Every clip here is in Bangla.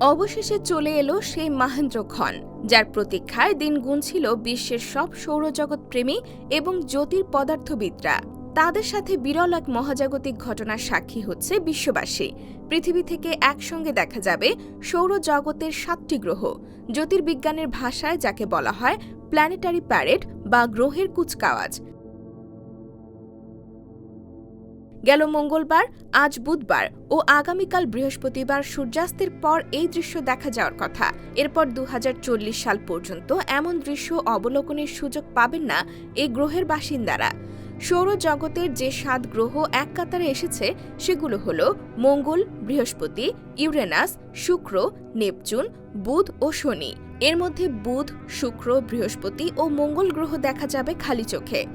অবশেষে চলে এলো সেই মাহেন্দ্রক্ষণ, যার প্রতীক্ষায় দিন গুনছিল বিশ্বের সব সৌরজগৎ প্রেমী এবং জ্যোতির পদার্থবিদরা। তাদের সাথে বিরল এক মহাজাগতিক ঘটনার সাক্ষী হচ্ছে বিশ্ববাসী। পৃথিবী থেকে একসঙ্গে দেখা যাবে সৌরজগতের সাতটি গ্রহ, জ্যোতির্বিজ্ঞানের ভাষায় যাকে বলা হয় প্ল্যানেটারি প্যারেড বা গ্রহের কুচকাওয়াজ। গেল মঙ্গলবার, আজ বুধবার ও আগামীকাল বৃহস্পতিবার সূর্যাস্তের পর এই দৃশ্য দেখা যাওয়ার কথা। এরপর দু হাজার চল্লিশ সাল পর্যন্ত এমন দৃশ্য অবলোকনের সুযোগ পাবেন না এই গ্রহের বাসিন্দারা। সৌরজগতের যে সাত গ্রহ এক কাতারে এসেছে, সেগুলো হল মঙ্গল, বৃহস্পতি, ইউরেনাস, শুক্র, নেপচুন, বুধ ও শনি। এর মধ্যে বুধ, শুক্র, বৃহস্পতি ও মঙ্গল গ্রহ দেখা যাবে খালি চোখে।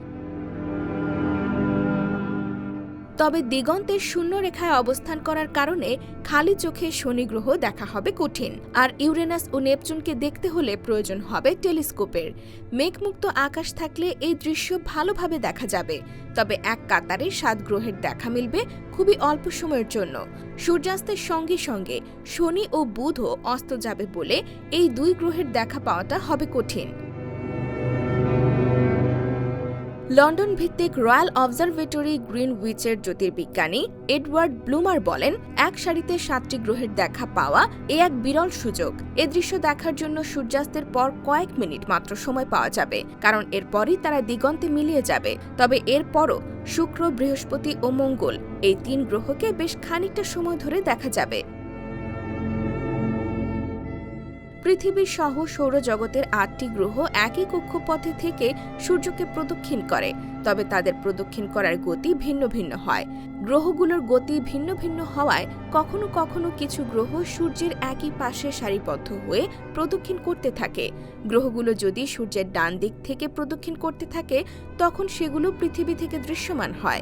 তবে দিগন্তের শূন্য রেখায় অবস্থান করার কারণে খালি চোখে শনি গ্রহ দেখা হবে কঠিন। আর ইউরেনাস ও নেপচুনকে দেখতে হলে প্রয়োজন হবে টেলিস্কোপের। মেঘমুক্ত আকাশ থাকলে এই দৃশ্য ভালোভাবে দেখা যাবে। তবে এক কাতারে সাত গ্রহের দেখা মিলবে খুবই অল্প সময়ের জন্য। সূর্যাস্তের সঙ্গে সঙ্গে শনি ও বুধও অস্ত যাবে বলে এই দুই গ্রহের দেখা পাওয়াটা হবে কঠিন। লন্ডন ভিত্তিক রয়্যাল অবজারভেটরি গ্রিন উইচের জ্যোতির্বিজ্ঞানী এডওয়ার্ড ব্লুমার বলেন, এক সারিতে সাতটি গ্রহের দেখা পাওয়া এ এক বিরল সুযোগ। এ দৃশ্য দেখার জন্য সূর্যাস্তের পর কয়েক মিনিট মাত্র সময় পাওয়া যাবে, কারণ এরপরই তারা দিগন্তে মিলিয়ে যাবে। তবে এরপরও শুক্র, বৃহস্পতি ও মঙ্গল এই তিন গ্রহকে বেশ খানিকটা সময় ধরে দেখা যাবে। পৃথিবী সহ সৌরজগতের আটটি গ্রহ একই কক্ষপথে থেকে সূর্যকে প্রদক্ষিণ করে, তবে তাদের প্রদক্ষিণ করার গতি ভিন্ন ভিন্ন হয়। গ্রহগুলোর গতি ভিন্ন ভিন্ন হওয়ায় কখনো কখনো কিছু গ্রহ সূর্যের একই পাশে সারিবদ্ধ হয়ে প্রদক্ষিণ করতে থাকে। গ্রহগুলো যদি সূর্যের ডান দিক থেকে প্রদক্ষিণ করতে থাকে, তখন সেগুলো পৃথিবী থেকে দৃশ্যমান হয়।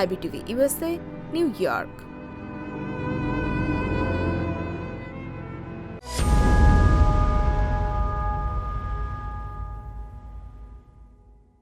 IBTV USA New York.